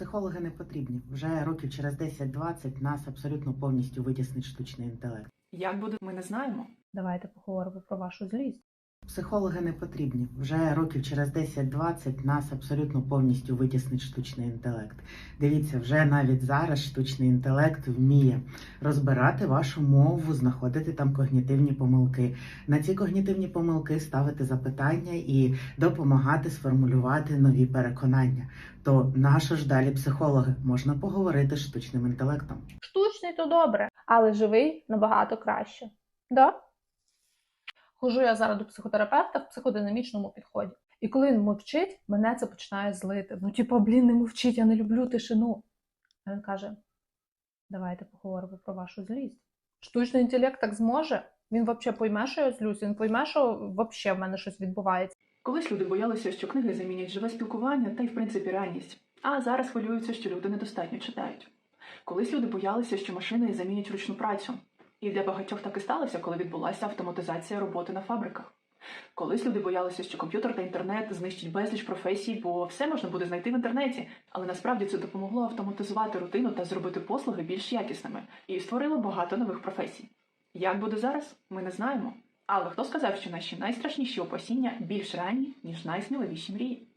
Психологи не потрібні. Вже років через 10-20 нас абсолютно повністю витіснить штучний інтелект. Як буде, ми не знаємо. Давайте поговоримо про вашу злість. Психологи не потрібні. Вже років через 10-20 нас абсолютно повністю витіснить штучний інтелект. Дивіться, вже навіть зараз штучний інтелект вміє розбирати вашу мову, знаходити там когнітивні помилки. На ці когнітивні помилки ставити запитання і допомагати сформулювати нові переконання. То нащо ж далі психологи? Можна поговорити з штучним інтелектом. Штучний то добре, але живий набагато краще. Да? Хожу я зараз до психотерапевта в психодинамічному підході. І коли він мовчить, мене це починає злити. Ну, типа, блін, не мовчить, я не люблю тишину. А він каже: давайте поговоримо про вашу злість. Штучний інтелект так зможе. Він взагалі пойме, що я злюсь, він пойме, що взагалі в мене щось відбувається. Колись люди боялися, що книги замінять живе спілкування та й в принципі реальність. А зараз хвилюються, що люди недостатньо читають. Колись люди боялися, що машини замінять ручну працю. І для багатьох так і сталося, коли відбулася автоматизація роботи на фабриках. Колись люди боялися, що комп'ютер та інтернет знищать безліч професій, бо все можна буде знайти в інтернеті. Але насправді це допомогло автоматизувати рутину та зробити послуги більш якісними і створило багато нових професій. Як буде зараз, ми не знаємо. Але хто сказав, що наші найстрашніші опасіння більш реальні, ніж найсміливіші мрії?